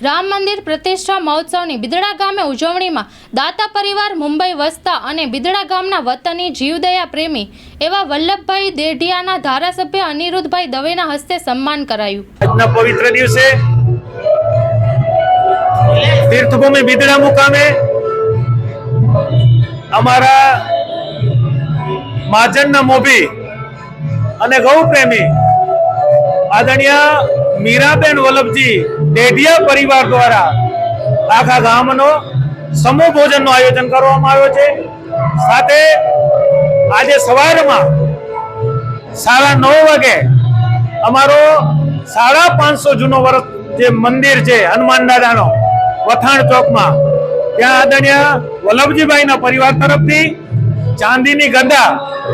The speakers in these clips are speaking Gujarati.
રામ મંદિર પ્રતિષ્ઠા મહોત્સવની બિદડા ગામે ઉજવણીમાં દાતા પરિવાર મુંબઈ વસતા અને બિદડા ગામના વતની જીવદયા પ્રેમી એવા વલ્લભભાઈ દેઢિયાના ધારાસભ્ય અનિરુદ્ધભાઈ દવેના હસ્તે સન્માન કરાયું. પવિત્ર દિવસે તીર્થભૂમિ બિદડા મુકામે અમારા મહાજનના મોભી અને ગૌ પ્રેમી આદરણીય મીરાબેન વલ્લભજી, ડેઢિયા પરિવાર દ્વારા આખા ગામનો સમૂહ ભોજનનું આયોજન કરવામાં આવ્યો છે. સાથે આજે સવારમાં સાડા નવ વાગે અમારો સાડા પાંચસો જૂનો વર્ષ જે મંદિર છે, હનુમાન દાદાનો વથાણ ચોકમાં, ત્યાં આદરણીય વલ્લભજીભાઈના પરિવાર તરફથી ચાંદીની ગદા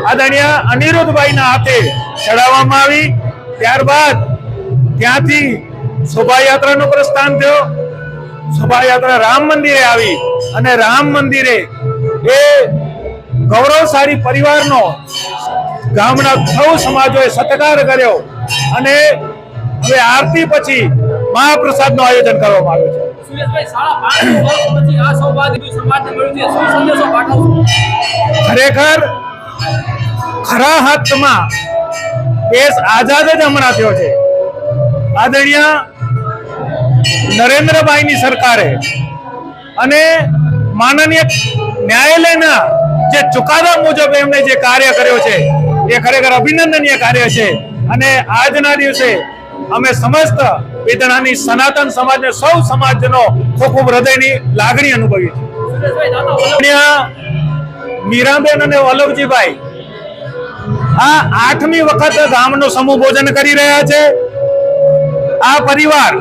આદરણીય અનિરુદ્ધભાઈના હાથે ચડાવવામાં આવી. ત્યારબાદ ત્યાંથી શોભાયાત્રાનું પ્રસ્થાન થયો. શોભાયાત્રા રામ મંદિરે આવી અને રામ મંદિરે એ ગૌરવશાળી પરિવારનો ગામના સૌ સમાજોએ સત્કાર કર્યો અને હવે આરતી પછી મહાપ્રસાદનું આયોજન કરવામાં આવ્યું છે. ખરેખર ખરા હાથમાં દેશ આઝાદ જ હમણાં થયો છે. આદરણીય નરેન્દ્રભાઈની સરકારે અને માનનીય ન્યાયાલયના જે ચુકાદા મુજબ એમણે જે કાર્ય કર્યો છે, એ ખરેખર અભિનંદનીય કાર્ય છે. અને આજના દિવસે અમે સમસ્ત વેદનાની સનાતન સમાજને, સૌ સમાજનો ખૂબ ખૂબ હૃદયની લાગણી અનુભવી છે મીરાબેન અને વલ્લભજીભાઈ, આ આઠમી વખત ગામનો સમૂહ ભોજન કરી રહ્યા છે. આ પરિવાર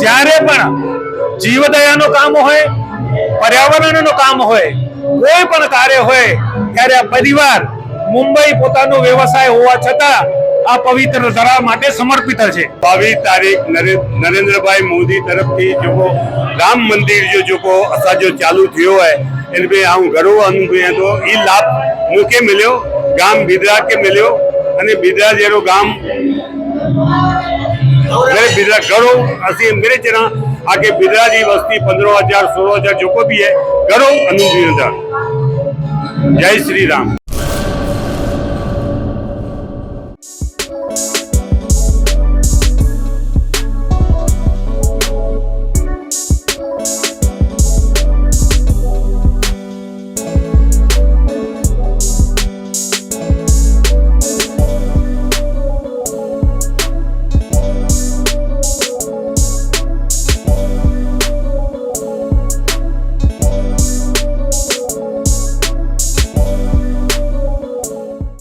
જ્યારે પણ જીવદયાનું કામ હોય, પર્યાવરણનું કામ હોય, કોઈ પણ કાર્ય હોય, ત્યારે આ પરિવાર મુંબઈ પોતાનો વ્યવસાય હોવા છતાં આ પવિત્ર ધરા માટે સમર્પિત છે. બાવીસ તારીખ નરેન્દ્રભાઈ મોદી તરફથી જો રામ મંદિર જો જોકો અસાજો ચાલુ થયો હોય, એને ભાઈ હું ગર્વ અનુભવ્યો હતો. એ લાભ મૂકે મળ્યો, ગામ બિદરા કે મળ્યો, અને બિદરા જેરો ગામ मेरे बिदरा घणो असीं मेरे चरा आगे बिदरा जी वस्ती पंद्रह हजार सोलह हजार जेको बि है घणो अनुभव था जय श्री राम